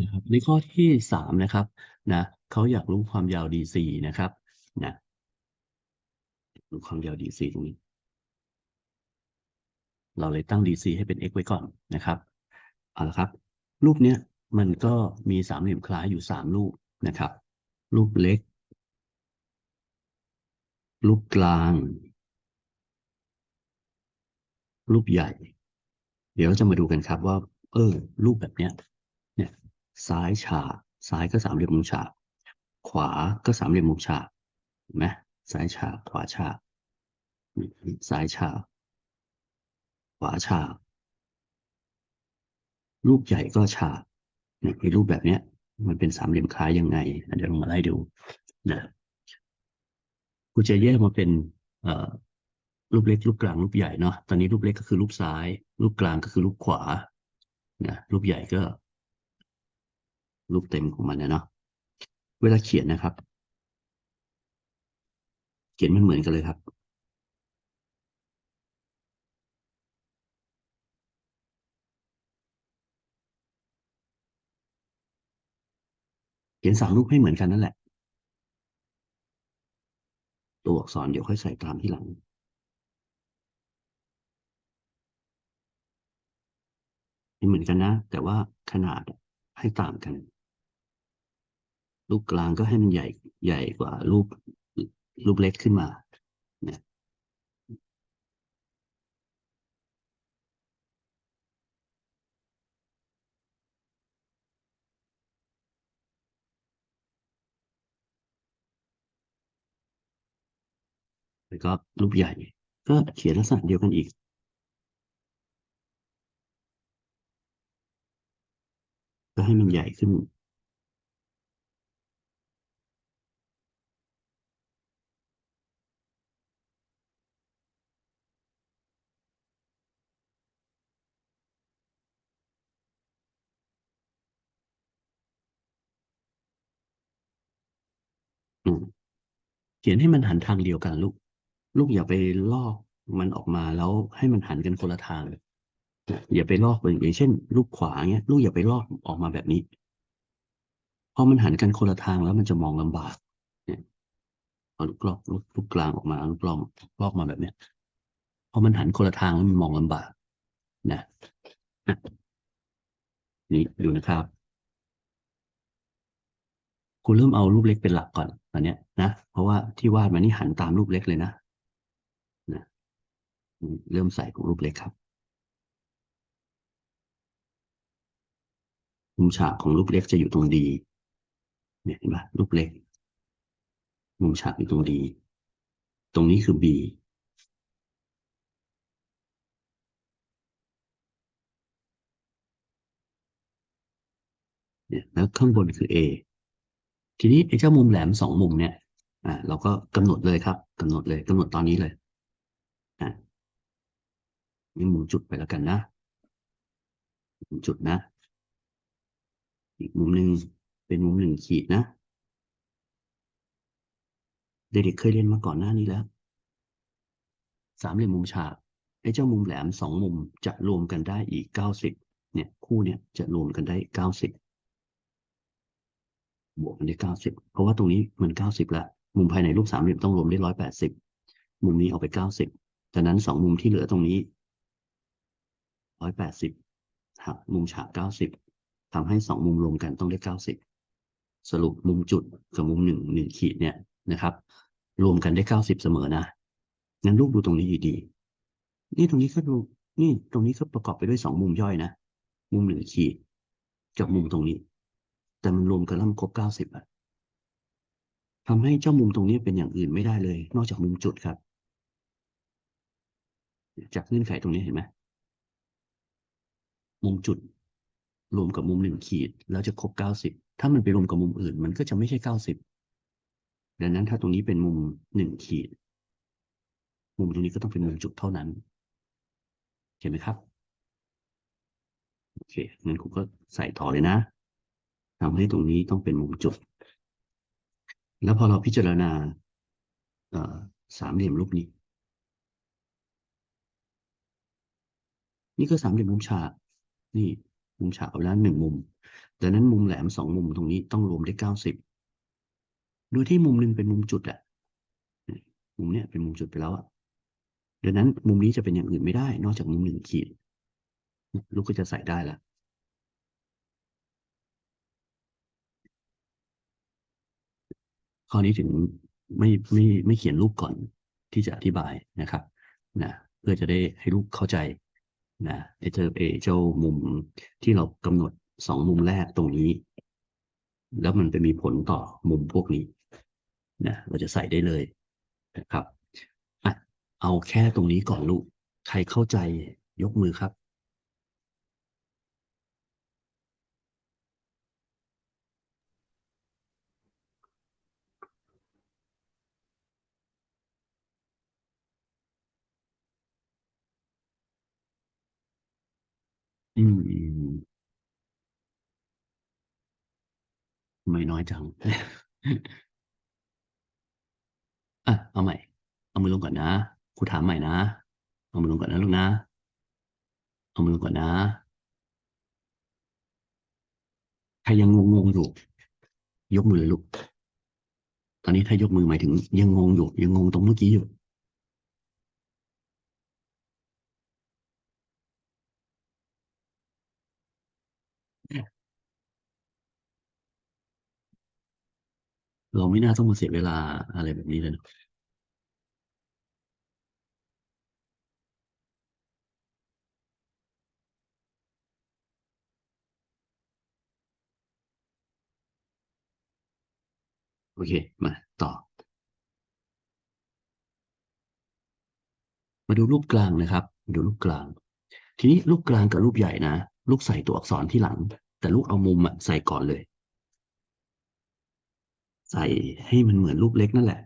นะครับในข้อที่สามนะครับนะเขาอยากรู้ความยาว DC นะครับนะรู้ความยาว DC ตรงนี้ เราเลยตั้ง DC ให้เป็น x ไว้ก่อนนะครับเอาละครับ รูปเนี้ยมันก็มีสามเหลี่ยมคล้ายอยู่สามรูปนะครับ รูปเล็ก รูปกลาง รูปใหญ่ เดี๋ยวเราจะมาดูกันครับว่า เออ รูปแบบเนี้ยเนี่ย ซ้ายฉากซ้ายก็สามเหลี่ยมมุมฉาก ขวาก็สามเหลี่ยมมุมฉากเห็นไหมซ้ายฉากขวาฉากซ้ายฉากขวาฉากรูปใหญ่ก็ฉากเนี่ยรูปแบบเนี้ย มันเป็นสามเหลี่ยมคล้ายยังไงเดี๋ยวลองมาไล่ดูนะกูจะแยกมาเป็นเอ่อรูปเล็กรูปกลางรูปใหญ่เนาะตอนนี้รูปเล็กก็คือรูปซ้าย รูปกลางก็คือรูปขวานะรูปใหญ่ก็ รูปเต็มของมันนะเนาะเวลาเขียนนะครับ เขียนมันเหมือนกันเลยครับ เขียนสามรูปให้เหมือนกันนั่นแหละ ตัวอักษรเดี๋ยวค่อยใส่ตามที่หลังเหมือนกันนะ แต่ว่าขนาดให้ต่างกัน รูปกลางก็ให้มันใหญ่ใหญ่กว่ารูปรูปเล็กขึ้นมาเนี่ยแล้วก็รูปใหญ่ ก็เขียนลักษณะเดียวกันอีกก็ให้มันใหญ่ขึ้น ขียนให้มันหันทางเดียวกันลูก ลูกอย่าไปลอกมันออกมาแล้วให้มันหันกันคนละทางอย่าไปลอกเป็นอย่างเช่น ลูกขวาเงี้ย ลูกอย่าไปลอกออกมาแบบนี้พอมันหันกันคนละทางแล้วมันจะมองลำบาก เนี่ยเอาลูกลอกลูกลูกกลางออกมาลูกลอกลอกมาแบบเนี้ยพอมันหันคนละทางแล้วมันมองลำบากนะนี่ดูนะครับ คุณเริ่มเอารูปเล็กเป็นหลักก่อนตอนเนี้ยนะ เพราะว่าที่วาดมานี่หันตามรูปเล็กเลยนะนะเริ่มใส่ของรูปเล็กครับมุมฉากของรูปเล็กจะอยู่ตรงดีเนี่ยเห็นปะรูปเล็ก มุมฉากอยู่ตรงดี ตรงนี้คือ B เนี่ยแล้วข้างบนคือ A ทีนี้ไอ้เจ้ามุมแหลมสองมุมเนี่ยอ่าเราก็กำหนดเลยครับกำหนดเลยกำหนดตอนนี้เลยอ่านี่มุมจุดไปแล้วกันนะมุมจุดนะ อีกมุมหนึ่งเป็นมุมหนึ่งขีดนะเด็กๆเคยเรียนมาก่อนหน้านี้แล้ว สามเหลี่ยมมุมฉากไอ้เจ้ามุมแหลมสองมุมจะรวมกันได้อีกเก้าสิบเนี่ย คู่เนี่ยจะรวมกันได้เก้าสิบ บวกกันได้เก้าสิบเพราะว่าตรงนี้มันเก้าสิบละมุมภายในรูปสามเหลี่ยมต้องรวมได้ร้อยแปดสิบมุมนี้เอาไปเก้าสิบจากนั้นสองมุมที่เหลือตรงนี้ร้อยแปดสิบหักมุมฉากเก้าสิบทำให้สองมุมรวมกันต้องได้เก้าสิบสรุปมุมจุดกับมุมหนึ่งหนึ่งขีดเนี่ยนะครับ รวมกันได้เก้าสิบเสมอนะงั้นลูกดูตรงนี้ดีๆนี่ตรงนี้ก็ดูนี่ตรงนี้ก็ประกอบไปด้วยสองมุมย่อยนะ มุมหนึ่งขีดกับมุมตรงนี้ แต่มันรวมกันแล้วมันครบเก้าสิบอะทำให้เจ้ามุมตรงนี้เป็นอย่างอื่นไม่ได้เลย นอกจากมุมจุดครับ จากเงื่อนไขตรงนี้เห็นไหมมุมจุด รวมกับมุมหนึ่งขีด แล้วจะครบเก้าสิบถ้ามันไปรวมกับมุมอื่น มันก็จะไม่ใช่เก้าสิบดังนั้นถ้าตรงนี้เป็นมุมหนึ่งขีด มุมตรงนี้ก็ต้องเป็นมุมจุดเท่านั้นเห็นไหมครับโอเคงั้นครูก็ใส่ต่อเลยนะ ทำให้ตรงนี้ต้องเป็นมุมจุด แล้วพอเราพิจารณาสามเหลี่ยมรูปนี้ นี่ก็สามเหลี่ยมมุมฉาก นี่มุมฉากเอาไปแล้วหนึ่งมุมดังนั้นมุมแหลมสองมุมตรงนี้ต้องรวมได้เก้าสิบโดยที่มุมหนึ่งเป็นมุมจุดอะมุมเนี้ยเป็นมุมจุดไปแล้วอะดังนั้นมุมนี้จะเป็นอย่างอื่นไม่ได้ นอกจากมุมหนึ่งขีด ลูกก็จะใส่ได้ละ ข้อนี้ถึงไม่ไม่ไม่เขียนรูปก่อนที่จะอธิบายนะครับนะเพื่อจะได้ให้ลูกเข้าใจนะไอ้เจ้าเอเจ้ามุมที่เรากำหนดสองมุมแรกตรงนี้ แล้วมันไปมีผลต่อมุมพวกนี้นะเราจะใส่ได้เลยนะครับอะเอาแค่ตรงนี้ก่อนลูก ใครเข้าใจยกมือครับ อืม อืม ทำไม่น้อยจังอะเอาใหม่ เอามือลงก่อนนะ ครูถามใหม่นะ เอามือลงก่อนนะลูกนะ เอามือลงก่อนนะ ใครยังงงๆอยู่ ยกมือเลยลูก ตอนนี้ถ้ายกมือหมายถึงยังงงอยู่ ยังงงตรงเมื่อกี้อยู่ เราไม่น่าต้องมาเสียเวลาอะไรแบบนี้เลยนะโอเค มาต่อ มาดูรูปกลางนะครับดูรูปกลาง ทีนี้รูปกลางกับรูปใหญ่นะ ลูกใส่ตัวอักษรที่หลัง แต่ลูกเอามุมอะใส่ก่อนเลย ใส่ให้มันเหมือนรูปเล็กนั่นแหละ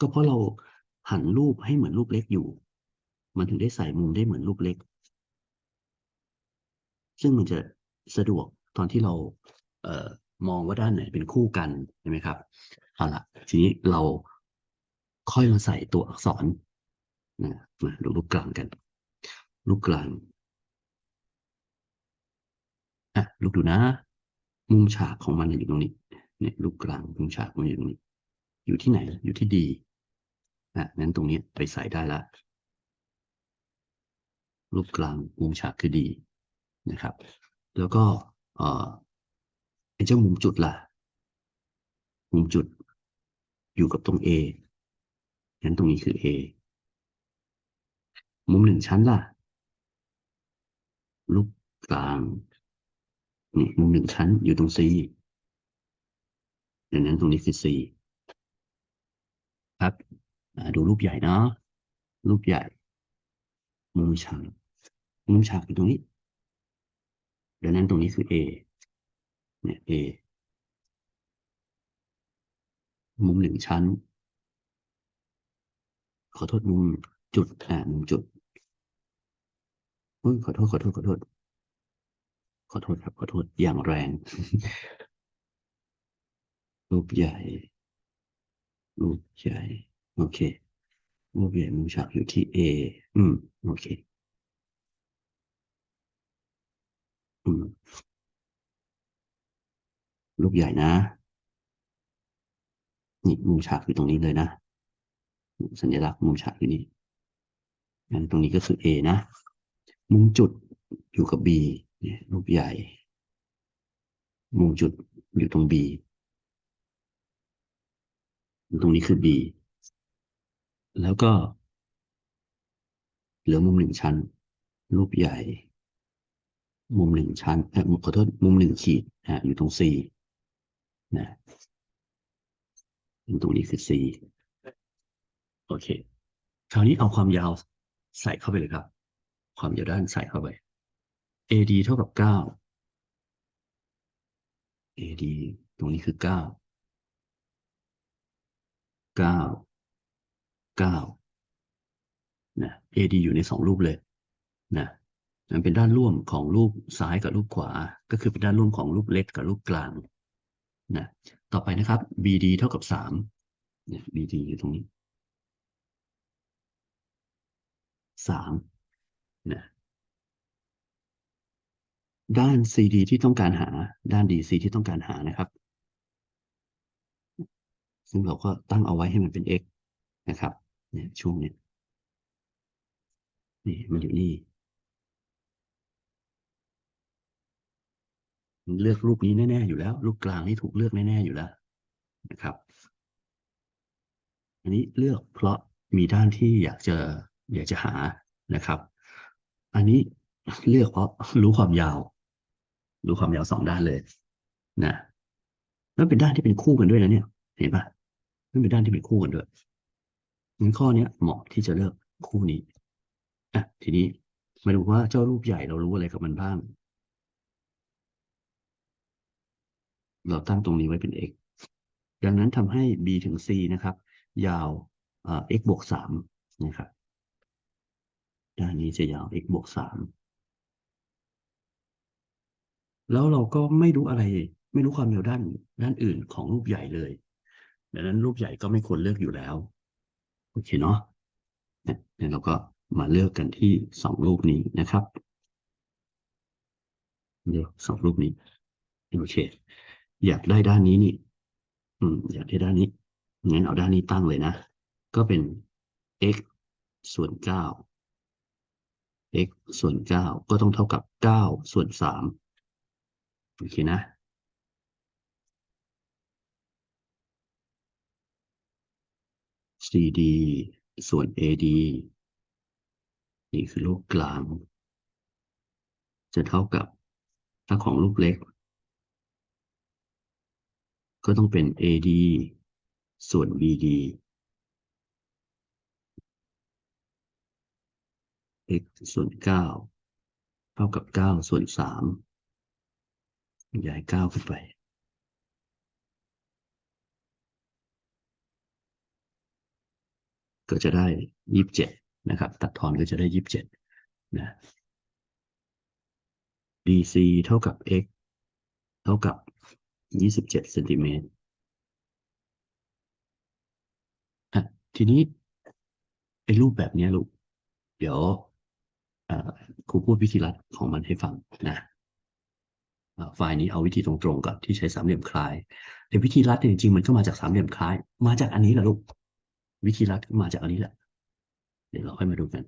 ก็เพราะเราหันรูปให้เหมือนรูปเล็กอยู่ มันถึงได้ใส่มุมได้เหมือนรูปเล็ก ซึ่งมันจะสะดวกตอนที่เราเอ่อมองว่าด้านไหนเป็นคู่กันใช่ไหมครับเอาละทีนี้เราค่อยมาใส่ตัวอักษรนะมาดูรูปกลางกัน รูปกลางอะลูกดูนะ มุมฉากของมันอยู่ตรงนี้ เนี่ยรูปกลางมุมฉากมันอยู่ตรงนี้อยู่ที่ไหนอยู่ที่ดีอะนั้นตรงนี้ไปใส่ได้ละรูปกลางมุมฉากคือดีนะครับ แล้วก็เอ่อไอ้เจ้ามุมจุดล่ะ มุมจุดอยู่กับตรง A งั้นตรงนี้คือ A มุมหนึ่งชั้นล่ะรูปกลางนี่มุมหนึ่งชั้นอยู่ตรง C ดังนั้นตรงนี้คือ C ครับดูรูปใหญ่เนาะรูปใหญ่มุมฉากมุมฉากอยู่ตรงนี้ดังนั้นตรงนี้คือ A เนี่ย A มุมหนึ่งชั้น ขอโทษมุมจุดอ่ามุมจุดอุ้ยขอโทษขอโทษขอโทษ ขอโทษครับขอโทษอย่างแรง รูปใหญ่ รูปใหญ่ โอเค รูปใหญ่มุมฉากอยู่ที่ A อืม โอเค อืม รูปใหญ่นะ นี่มุมฉากอยู่ตรงนี้เลยนะ สัญลักษณ์มุมฉากอยู่นี่งั้นตรงนี้ก็คือ A นะ มุมจุดอยู่กับ B เนี่ยรูปใหญ่ มุมจุดอยู่ตรง B ตรงนี้คือ B แล้วก็ เหลือมุมหนึ่งชั้น รูปใหญ่ มุมหนึ่งชั้นเออขอโทษมุมหนึ่งขีดอะอยู่ตรง C นะตรงนี้คือ C โอเค คราวนี้เอาความยาวใส่เข้าไปเลยครับ ความยาวด้านใส่เข้าไป AD เท่ากับเก้า AD ตรงนี้คือเก้า เก้าเก้านะ AD อยู่ในสองรูปเลยนะมันเป็นด้านร่วมของรูปซ้ายกับรูปขวา ก็คือเป็นด้านร่วมของรูปเล็กกับรูปกลางนะต่อไปนะครับ BD เท่ากับสามเนี่ย BD อยู่ตรงนี้สามนะด้าน CD ที่ต้องการหา ด้าน DC ที่ต้องการหานะครับ ซึ่งเราก็ตั้งเอาไว้ให้มันเป็น x นะครับ เนี่ยช่วงเนี้ยนี่มันอยู่นี่ เลือกรูปนี้แน่ ๆ อยู่แล้ว รูปกลางนี่ถูกเลือกแน่ ๆ อยู่แล้วนะครับ อันนี้เลือกเพราะมีด้านที่อยากจะอยากจะหานะครับ อันนี้เลือกเพราะรู้ความยาว รู้ความยาวสองด้านเลยนะแล้วเป็นด้านที่เป็นคู่กันด้วยนะเนี่ย เห็นปะ มันเป็นด้านที่เป็นคู่กันด้วยงั้นข้อเนี้ยเหมาะที่จะเลือกคู่นี้อะทีนี้มาดูว่าเจ้ารูปใหญ่เรารู้อะไรกับมันบ้าง เราตั้งตรงนี้ไว้เป็น x ดังนั้นทำให้ b ถึง c นะครับ ยาว x บวกสามนะครับด้านนี้จะยาว x บวกสามแล้วเราก็ไม่รู้อะไร ไม่รู้ความยาวด้านด้านอื่นของรูปใหญ่เลย ดังนั้นรูปใหญ่ก็ไม่ควรเลือกอยู่แล้ว โอเคเนาะเนี่ยเราก็มาเลือกกันที่สองรูปนี้นะครับเลือกสองรูปนี้โอเค อยากได้ด้านนี้นี่ อืม อยากได้ด้านนี้งั้นเอาด้านนี้ตั้งเลยนะ ก็เป็น x ส่วนเก้า x ส่วนเก้าก็ต้องเท่ากับเก้าส่วนสามโอเคนะ CD ส่วน AD นี่คือลูกกลาง จะเท่ากับถ้าของลูกเล็ก ก็ต้องเป็น AD ส่วน BD x ส่วนเก้าเท่ากับเก้าส่วนสามย้ายเก้าขึ้นไป ก็จะได้ยี่สิบเจ็ดนะครับ ตัดทอนก็จะได้ยี่สิบเจ็ดนะ DC เท่ากับ x เท่ากับยี่สิบเจ็ดเซนติเมตรทีนี้ไอ้รูปแบบนี้ลูก เดี๋ยวครูพูดวิธีรัดของมันให้ฟังนะไฟล์นี้เอาวิธีตรงๆก่อนที่ใช้สามเหลี่ยมคล้ายแต่วิธีรัดเนี่ยจริงๆมันก็มาจากสามเหลี่ยมคล้าย มาจากอันนี้แหละลูก วิธีรัดก็มาจากอันนี้แหละ เดี๋ยวเราค่อยมาดูกัน